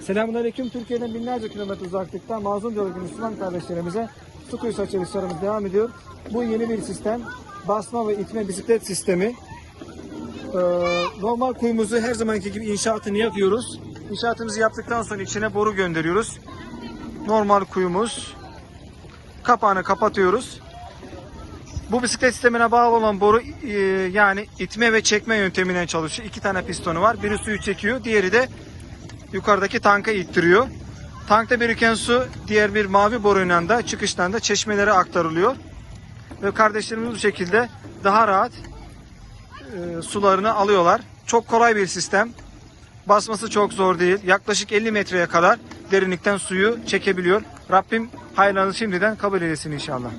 Selamünaleyküm. Türkiye'den binlerce kilometre uzaklıkta mazlum bölge Müslüman kardeşlerimize su kuyusu açılışlarımız devam ediyor. Bu yeni bir sistem. Basma ve itme bisiklet sistemi. Ee, normal kuyumuzu her zamanki gibi inşaatını yapıyoruz. İnşaatımızı yaptıktan sonra içine boru gönderiyoruz. Normal kuyumuz. Kapağını kapatıyoruz. Bu bisiklet sistemine bağlı olan boru e, yani itme ve çekme yönteminden çalışıyor. İki tane pistonu var. Biri suyu çekiyor, diğeri de yukarıdaki tanka ittiriyor. Tankta biriken su diğer bir mavi boruyla da çıkıştan da çeşmelere aktarılıyor. Ve kardeşlerimiz bu şekilde daha rahat e, sularını alıyorlar. Çok kolay bir sistem. Basması çok zor değil. Yaklaşık 50 metreye kadar derinlikten suyu çekebiliyor. Rabbim hayırlarını şimdiden kabul eylesin inşallah.